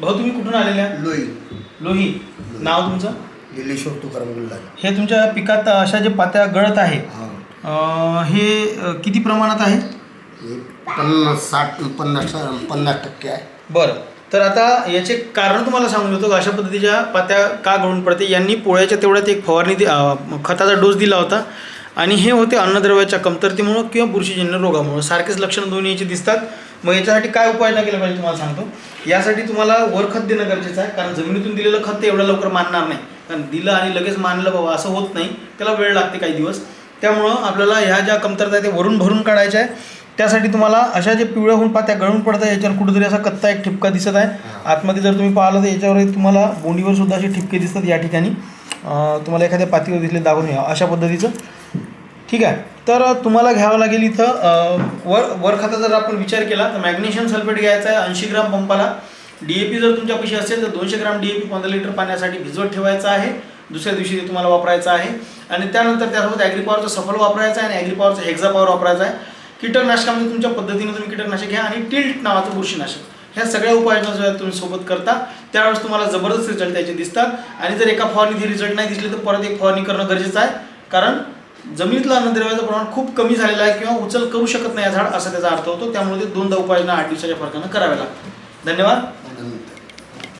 भाऊ तुम्ही कुठून आलेले आहे लोई लोही. नाव तुमचं? लिलेश्वर तुकाराम हे तुमच्या पिकात अशा जे पात्या गळत आहे हा. अं, हे अं, किती प्रमाणात आहे? पन्नास साठ पन्नास पन्नास टक्के आहे. बरं. तर आता याचे कारण तुम्हाला सांगून देतो का? अशा पद्धतीच्या पात्या का गळून पडते? यांनी पोळ्याच्या तेवढ्यात एक फवारणी दि- अं, खताचा डोस दिला होता. आणि हे होते अन्नद्रव्याच्या कमतरतेमुळं किंवा बुरशीजन्य रोगामुळं. सारखेच लक्षणं दोन्ही याची दिसतात. मग याच्यासाठी काय उपाययोजना केल्या पाहिजे तुम्हाला सांगतो? यासाठी तुम्हाला वरखत देणं गरजेचं आहे कारण जमिनीतून दिलेलं खत ते एवढं लवकर मानणार नाही. कारण दिलं आणि लगेच मानलं बाबा असं होत नाही. त्याला वेळ लागते काही दिवस. त्यामुळं आपल्याला ह्या ज्या कमतरता आहे ते वरून भरून काढायच्या आहे. त्यासाठी तुम्हाला अशा जे पिवळ्या होऊन पात्या गळून पडतात याच्यावर कुठेतरी असा कत्ता एक ठिपका दिसत आहे. आतमध्ये जर तुम्ही पाहिलं तर याच्यावर तुम्हाला बोंडीवर सुद्धा असे ठिपके दिसतात या ठिकाणी. तुम्हाला एखाद्या पातीवर दिसले दाखवून या अशा पद्धतीचं ठीक आहे. तर तुम्हाला घ्यावं लागेल इथं वर वर जर आपण विचार केला तर मॅग्नेशियम सल्फेट घ्यायचा आहे ऐंशी ग्राम पंपाला. डी ए पी जर तुमच्यापाशी असेल तर दोनशे ग्राम डी ए पी पंधरा लिटर पाण्यासाठी भिजवत ठेवायचं आहे. दुसऱ्या दिवशी ते तुम्हाला वापरायचं आहे. आणि त्यानंतर त्यासोबत ॲग्रीपॉवरचं सफल वापरायचं आहे आणि ॲग्रीपॉवरचं हेक्झा पॉवर वापरायचा आहे. कीटकनाशकामध्ये तुमच्या पद्धतीने तुम्ही कीटकनाशक घ्या आणि टिल्ट नावाचं बुरशीनाशक. ह्या सगळ्या उपाययोजना जो आहे तुम्ही सोबत करता त्यावेळेस तुम्हाला जबरदस्त रिझल्ट त्याचे दिसतात. आणि जर एका फवारणीत हे रिझल्ट नाही दिसले तर परत एक फवारणी करणं गरजेचं आहे. कारण जमिनीतला अन्नद्रव्याचं प्रमाण खूप कमी झालेलं आहे किंवा उचल करू शकत नाही या झाड असा त्याचा अर्थ होतो. त्यामुळे ते दोनदा उपाययोजना आठ दिवसाच्या फरकानं कराव्या लागतात. धन्यवाद.